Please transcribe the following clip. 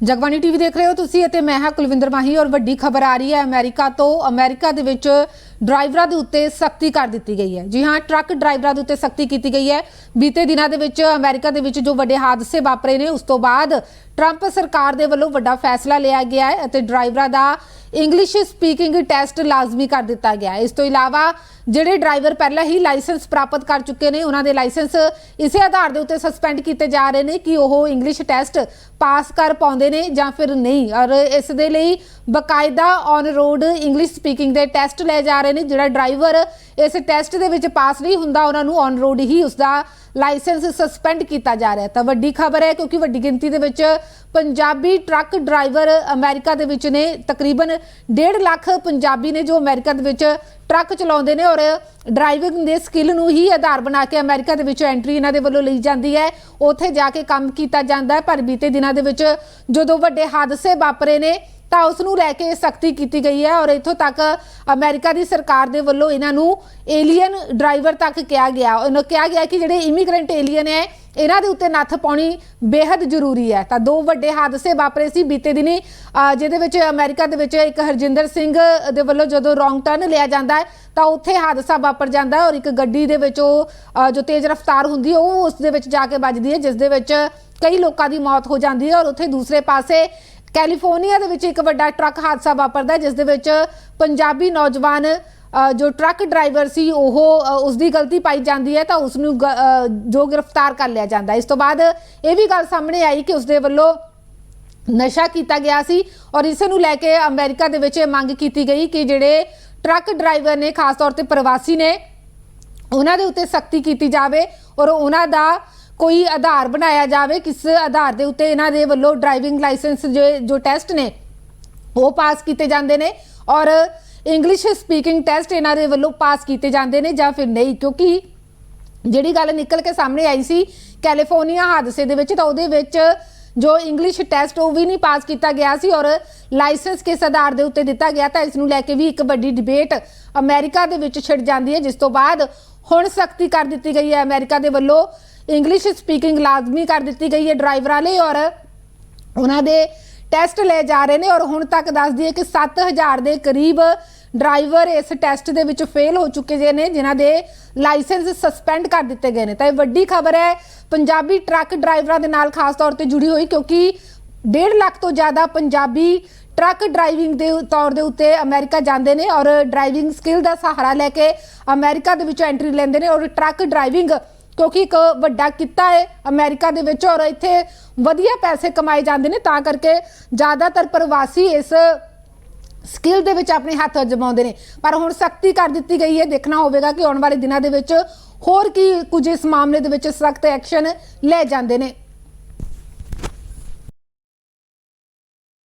Jagbani TV ਦੇਖ ਰਹੇ ਹੋ ਤੁਸੀਂ ਅਤੇ ਮੈਂ ਹਾਂ ਕੁਲਵਿੰਦਰ ਮਾਹੀ ਔਰ ਵੱਡੀ ਖਬਰ ਆ ਰਹੀ ਹੈ ਅਮਰੀਕਾ ਤੋਂ। ਅਮਰੀਕਾ ਦੇ ਵਿੱਚ ਡਰਾਈਵਰਾਂ ਦੇ ਉੱਤੇ ਸਖਤੀ ਕਰ ਦਿੱਤੀ ਗਈ ਹੈ। ਜੀ ਹਾਂ, ਟਰੱਕ ਡਰਾਈਵਰਾਂ ਦੇ ਉੱਤੇ ਸਖਤੀ ਕੀਤੀ ਗਈ ਹੈ। ਬੀਤੇ ਦਿਨਾਂ ਦੇ ਵਿੱਚ ਅਮਰੀਕਾ ਦੇ ਵਿੱਚ ਜੋ ਵੱਡੇ ਹਾਦਸੇ ਵਾਪਰੇ ਨੇ, ਉਸ ਤੋਂ ਬਾਅਦ ਟਰੰਪ ਸਰਕਾਰ ਦੇ ਵੱਲੋਂ ਵੱਡਾ ਫੈਸਲਾ ਲਿਆ ਗਿਆ ਹੈ ਅਤੇ ਡਰਾਈਵਰਾਂ ਦਾ ਇੰਗਲਿਸ਼ ਸਪੀਕਿੰਗ ਟੈਸਟ ਲਾਜ਼ਮੀ ਕਰ ਦਿੱਤਾ ਗਿਆ ਹੈ। ਇਸ ਤੋਂ ਇਲਾਵਾ ਜਿਹੜੇ ਡਰਾਈਵਰ ਪਹਿਲਾਂ ਹੀ ਲਾਇਸੈਂਸ ਪ੍ਰਾਪਤ ਕਰ ਚੁੱਕੇ ਨੇ, ਉਹਨਾਂ ਦੇ ਲਾਇਸੈਂਸ ਇਸੇ ਆਧਾਰ ਦੇ ਉੱਤੇ ਸਸਪੈਂਡ ਕੀਤੇ ਜਾ ਰਹੇ ਨੇ ਕਿ ਉਹ ਇੰਗਲਿਸ਼ ਟੈਸਟ ਪਾਸ ਕਰ ਪਾਉਂਦੇ ਨੇ ਜਾਂ ਫਿਰ ਨਹੀਂ। ਔਰ ਇਸ ਦੇ ਲਈ ਬਕਾਇਦਾ ਔਨ ਰੋਡ ਇੰਗਲਿਸ਼ ਸਪੀਕਿੰਗ ਦੇ ਟੈਸਟ ਲਏ ਜਾ ਰਹੇ ਨੇ, ਜਿਹੜਾ ਡਰਾਈਵਰ ਇਸ ਟੈਸਟ ਦੇ ਵਿੱਚ ਪਾਸ ਨਹੀਂ ਹੁੰਦਾ, ਉਹਨਾਂ ਨੂੰ ਔਨ ਰੋਡ ਹੀ ਉਸਦਾ ਲਾਇਸੈਂਸ ਸਸਪੈਂਡ ਕੀਤਾ ਜਾ ਰਿਹਾ ਤਾਂ ਵੱਡੀ ਖਬਰ ਹੈ, ਕਿਉਂਕਿ ਵੱਡੀ ਗਿਣਤੀ ਦੇ ਵਿੱਚ ਪੰਜਾਬੀ ਟਰੱਕ ਡਰਾਈਵਰ ਅਮਰੀਕਾ ਦੇ ਵਿੱਚ ਨੇ। ਤਕਰੀਬਨ 1.5 ਲੱਖ ਪੰਜਾਬੀ ਨੇ ਜੋ ਅਮਰੀਕਾ ਦੇ ਵਿੱਚ ਟਰੱਕ ਚਲਾਉਂਦੇ ਨੇ ਔਰ ਡਰਾਈਵਿੰਗ ਦੇ ਸਕਿੱਲ ਨੂੰ ਹੀ ਆਧਾਰ ਬਣਾ ਕੇ ਅਮਰੀਕਾ ਦੇ ਵਿੱਚ ਐਂਟਰੀ ਇਹਨਾਂ ਦੇ ਵੱਲੋਂ ਲਈ ਜਾਂਦੀ ਹੈ। ਉੱਥੇ ਜਾ ਕੇ ਕੰਮ ਕੀਤਾ ਜਾਂਦਾ ਹੈ, ਪਰ ਬੀਤੇ ਦਿਨਾਂ ਦੇ ਵਿੱਚ ਜਦੋਂ ਵੱਡੇ ਹਾਦਸੇ ਵਾਪਰੇ ਨੇ ਤਾਂ ਉਸ ਨੂੰ ਲੈ ਕੇ ਸਖਤੀ ਕੀਤੀ ਗਈ ਹੈ ਔਰ ਇੱਥੋਂ ਤੱਕ ਅਮਰੀਕਾ ਦੀ ਸਰਕਾਰ ਦੇ ਵੱਲੋਂ ਇਹਨਾਂ ਨੂੰ ਏਲੀਅਨ ਡਰਾਈਵਰ ਤੱਕ ਕਿਹਾ ਗਿਆ। ਉਹਨਾਂ ਕਿਹਾ ਗਿਆ ਕਿ ਜਿਹੜੇ ਇਮੀਗ੍ਰੈਂਟ ਏਲੀਅਨ ਹੈ, ਇਹਨਾਂ ਦੇ ਉੱਤੇ ਨੱਥ ਪਾਉਣੀ ਬੇहद ਜ਼ਰੂਰੀ ਹੈ। ਤਾਂ ਦੋ ਵੱਡੇ ਹਾਦਸੇ ਵਾਪਰੇ ਸੀ ਬੀਤੇ ਦਿਨੀ। ਜਿਹਦੇ ਵਿੱਚ ਅਮਰੀਕਾ ਦੇ ਵਿੱਚ ਇੱਕ ਹਰਜਿੰਦਰ ਸਿੰਘ ਦੇ ਵੱਲੋਂ ਜਦੋਂ ਰੋਂਗ ਟਰਨ ਲਿਆ ਜਾਂਦਾ ਹੈ, ਤਾਂ ਉੱਥੇ ਹਾਦਸਾ ਵਾਪਰ ਜਾਂਦਾ ਔਰ ਇੱਕ ਗੱਡੀ ਦੇ ਵਿੱਚ ਉਹ ਜੋ ਤੇਜ਼ ਰਫ਼ਤਾਰ ਹੁੰਦੀ ਹੈ, ਉਹ ਉਸ ਦੇ ਵਿੱਚ ਜਾ ਕੇ ਵੱਜਦੀ ਹੈ, ਜਿਸ ਦੇ ਵਿੱਚ ਕਈ ਲੋਕਾਂ ਦੀ ਮੌਤ ਹੋ ਜਾਂਦੀ ਹੈ ਔਰ ਉੱਥੇ ਦੂਸਰੇ ਪਾਸੇ ਕੈਲੀਫੋਰਨੀਆ ਦੇ ਵਿੱਚ ਇੱਕ ਵੱਡਾ ਟਰੱਕ ਹਾਦਸਾ ਵਾਪਰਦਾ ਜਿਸ ਦੇ ਵਿੱਚ ਪੰਜਾਬੀ ਨੌਜਵਾਨ ਜੋ ਟਰੱਕ ਡਰਾਈਵਰ ਸੀ ਉਹ ਅ, ਉਸ ਦੀ ਗਲਤੀ ਪਾਈ ਜਾਂਦੀ ਹੈ ਤਾਂ ਉਸ ਨੂੰ ਗ- ਜੋ ਗ੍ਰਿਫਤਾਰ ਕਰ ਲਿਆ ਜਾਂਦਾ ਇਸ ਤੋਂ ਬਾਅਦ ਇਹ ਵੀ ਗੱਲ ਸਾਹਮਣੇ ਆਈ ਕਿ ਉਸ ਦੇ ਵੱਲੋਂ ਨਸ਼ਾ ਕੀਤਾ ਗਿਆ ਸੀ ਔਰ ਇਸ ਨੂੰ ਲੈ ਕੇ ਅਮਰੀਕਾ ਦੇ ਵਿੱਚ ਇਹ ਮੰਗ ਕੀਤੀ ਗਈ ਕਿ ਜਿਹੜੇ ਟਰੱਕ ਡਰਾਈਵਰ ਨੇ ਖਾਸ ਤੌਰ ਤੇ ਪ੍ਰਵਾਸੀ ਨੇ ਉਹਨਾਂ ਦੇ ਉੱਤੇ ਸਖਤੀ ਕੀਤੀ ਜਾਵੇ ਔਰ ਉਹਨਾਂ ਦਾ ਕੋਈ ਆਧਾਰ ਬਣਾਇਆ ਜਾਵੇ, ਕਿਸ ਆਧਾਰ ਦੇ ਉੱਤੇ ਇਹਨਾਂ ਦੇ ਵੱਲੋਂ ਡਰਾਈਵਿੰਗ ਲਾਇਸੈਂਸ ਜੋ ਜੋ ਟੈਸਟ ਨੇ, ਉਹ ਪਾਸ ਕੀਤੇ ਜਾਂਦੇ ਨੇ ਔਰ ਇੰਗਲਿਸ਼ ਸਪੀਕਿੰਗ ਟੈਸਟ ਇਹਨਾਂ ਦੇ ਵੱਲੋਂ ਪਾਸ ਕੀਤੇ ਜਾਂਦੇ ਨੇ ਜਾਂ ਫਿਰ ਨਹੀਂ, ਕਿਉਂਕਿ ਜਿਹੜੀ ਗੱਲ ਨਿਕਲ ਕੇ ਸਾਹਮਣੇ ਆਈ ਸੀ ਕੈਲੀਫੋਰਨੀਆ ਹਾਦਸੇ ਦੇ ਵਿੱਚ, ਤਾਂ ਉਹਦੇ ਵਿੱਚ ਜੋ ਇੰਗਲਿਸ਼ ਟੈਸਟ ਉਹ ਵੀ ਨਹੀਂ ਪਾਸ ਕੀਤਾ ਗਿਆ ਸੀ ਔਰ ਲਾਇਸੈਂਸ ਕਿਸ ਆਧਾਰ ਦੇ ਉੱਤੇ ਦਿੱਤਾ ਗਿਆ, ਤਾਂ ਇਸ ਨੂੰ ਲੈ ਕੇ ਵੀ ਇੱਕ ਵੱਡੀ ਡਿਬੇਟ ਅਮਰੀਕਾ ਦੇ ਵਿੱਚ ਛਿੜ ਜਾਂਦੀ ਹੈ, ਜਿਸ ਤੋਂ ਬਾਅਦ ਹੁਣ ਸਖਤੀ ਕਰ ਦਿੱਤੀ ਗਈ ਹੈ ਅਮਰੀਕਾ ਦੇ ਵੱਲੋਂ। ਇੰਗਲਿਸ਼ ਸਪੀਕਿੰਗ ਲਾਜ਼ਮੀ ਕਰ ਦਿੱਤੀ ਗਈ ਹੈ ਡਰਾਈਵਰਾਂ ਲਈ ਔਰ ਉਹਨਾਂ ਦੇ ਟੈਸਟ ਲਏ ਜਾ ਰਹੇ ਨੇ ਔਰ ਹੁਣ ਤੱਕ ਦੱਸ ਦਈਏ ਕਿ 7000 ਦੇ ਕਰੀਬ ਡਰਾਈਵਰ ਇਸ ਟੈਸਟ ਦੇ ਵਿੱਚ ਫੇਲ ਹੋ ਚੁੱਕੇ ਜੇ ਨੇ, ਜਿਨ੍ਹਾਂ ਦੇ ਲਾਇਸੈਂਸ ਸਸਪੈਂਡ ਕਰ ਦਿੱਤੇ ਗਏ ਨੇ। ਤਾਂ ਇਹ ਵੱਡੀ ਖਬਰ ਹੈ, ਪੰਜਾਬੀ ਟਰੱਕ ਡਰਾਈਵਰਾਂ ਦੇ ਨਾਲ ਖਾਸ ਤੌਰ ਤੇ ਜੁੜੀ ਹੋਈ, ਕਿਉਂਕਿ 1.5 ਲੱਖ ਤੋਂ ਜ਼ਿਆਦਾ ਪੰਜਾਬੀ ਟਰੱਕ ਡਰਾਈਵਿੰਗ ਦੇ ਤੌਰ ਦੇ ਉੱਤੇ ਅਮਰੀਕਾ ਜਾਂਦੇ ਨੇ ਔਰ ਡਰਾਈਵਿੰਗ ਸਕਿੱਲ ਦਾ ਸਹਾਰਾ ਲੈ ਕੇ ਅਮਰੀਕਾ ਦੇ ਵਿੱਚ ਐਂਟਰੀ ਲੈਂਦੇ ਨੇ ਔਰ ਟਰੱਕ ਡਰਾਈਵਿੰਗ ਕਿਉਂਕਿ ਇੱਕ ਵੱਡਾ ਕਿੱਤਾ ਹੈ ਅਮਰੀਕਾ ਦੇ ਵਿੱਚ ਔਰ ਇੱਥੇ ਵਧੀਆ ਪੈਸੇ ਕਮਾਏ ਜਾਂਦੇ ਨੇ, ਤਾਂ ਕਰਕੇ ਜ਼ਿਆਦਾਤਰ ਪ੍ਰਵਾਸੀ ਇਸ ਸਕਿੱਲ ਦੇ ਵਿੱਚ ਆਪਣੇ ਹੱਥ ਅਜਮਾਉਂਦੇ ਨੇ। ਪਰ ਹੁਣ ਸਖਤੀ ਕਰ ਦਿੱਤੀ ਗਈ ਹੈ, ਦੇਖਣਾ ਹੋਵੇਗਾ ਕਿ ਆਉਣ ਵਾਲੇ ਦਿਨਾਂ ਦੇ ਵਿੱਚ ਹੋਰ ਕੀ ਕੁਝ ਇਸ ਮਾਮਲੇ ਦੇ ਵਿੱਚ ਸਖਤ ਐਕਸ਼ਨ ਲੈ ਜਾਂਦੇ ਨੇ।